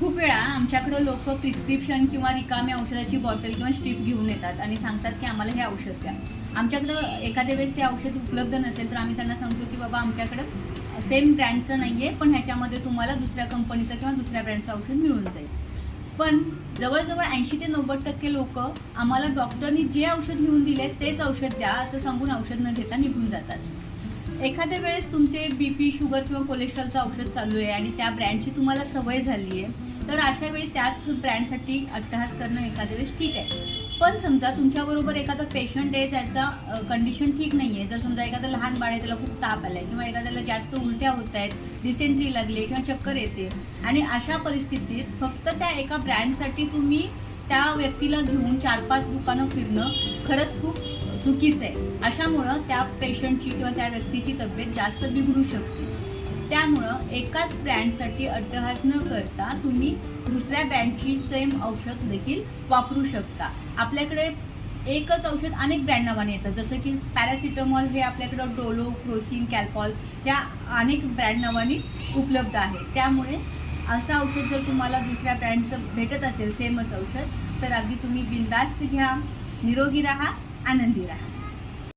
खूप वेळा आमच्याकडं लोक प्रिस्क्रिप्शन किंवा रिकामी औषधाची बॉटल किंवा स्ट्रीप घेऊन येतात आणि सांगतात की आम्हाला हे औषध द्या. आमच्याकडं एखाद्या वेळेस ते औषध उपलब्ध नसेल तर आम्ही त्यांना सांगतो की बाबा आमच्याकडं सेम ब्रँडचं नाही आहे पण ह्याच्यामध्ये तुम्हाला दुसऱ्या कंपनीचं किंवा दुसऱ्या ब्रँडचं औषध मिळून जाईल. पण जवळजवळ ऐंशी ते नव्वद टक्के लोक आम्हाला डॉक्टरनी जे औषध लिहून दिले तेच औषध द्या असं सांगून औषध न घेता निघून जातात. एखाद्या वेळेस तुमचे बी पी शुगर किंवा कोलेस्ट्रॉलचं औषध चालू आहे आणि त्या ब्रँडची तुम्हाला सवय झाली आहे तर अशा वेळी त्याच ब्रँडसाठी अट्टहास करणं एखाद्या वेळेस ठीक आहे. पण समजा तुमच्याबरोबर एखादा पेशंट आहे त्याचा कंडिशन ठीक नाही आहे जर समजा एखादं लहान बाळ आहे त्याला खूप ताप आला आहे किंवा एखाद्याला जास्त उलट्या होत आहेत डिसेंट्री लागली किंवा चक्कर येते आणि अशा परिस्थितीत फक्त त्या एका ब्रँडसाठी तुम्ही त्या व्यक्तीला घेऊन चार पाच दुकानं फिरणं खरंच खूप चुकीचं आहे. अशामुळं त्या पेशंटची किंवा त्या व्यक्तीची तब्येत जास्त बिघडू शकते. त्यामुळं एकाच ब्रँडसाठी अट्टहास न करता तुम्ही दुसऱ्या ब्रँडची सेम औषध देखील वापरू शकता. आपल्याकडे एकच औषध अनेक ब्रँड नावाने येतं. जसं की पॅरासिटामॉल हे आपल्याकडं डोलो क्रोसिन कॅल्पॉल या अनेक ब्रँड नावाने उपलब्ध आहे. त्यामुळे असं औषध जर तुम्हाला दुसऱ्या ब्रँडचं भेटत असेल सेमच औषध तर अगदी तुम्ही बिंदास्त घ्या निरोगी राहा. Anandira.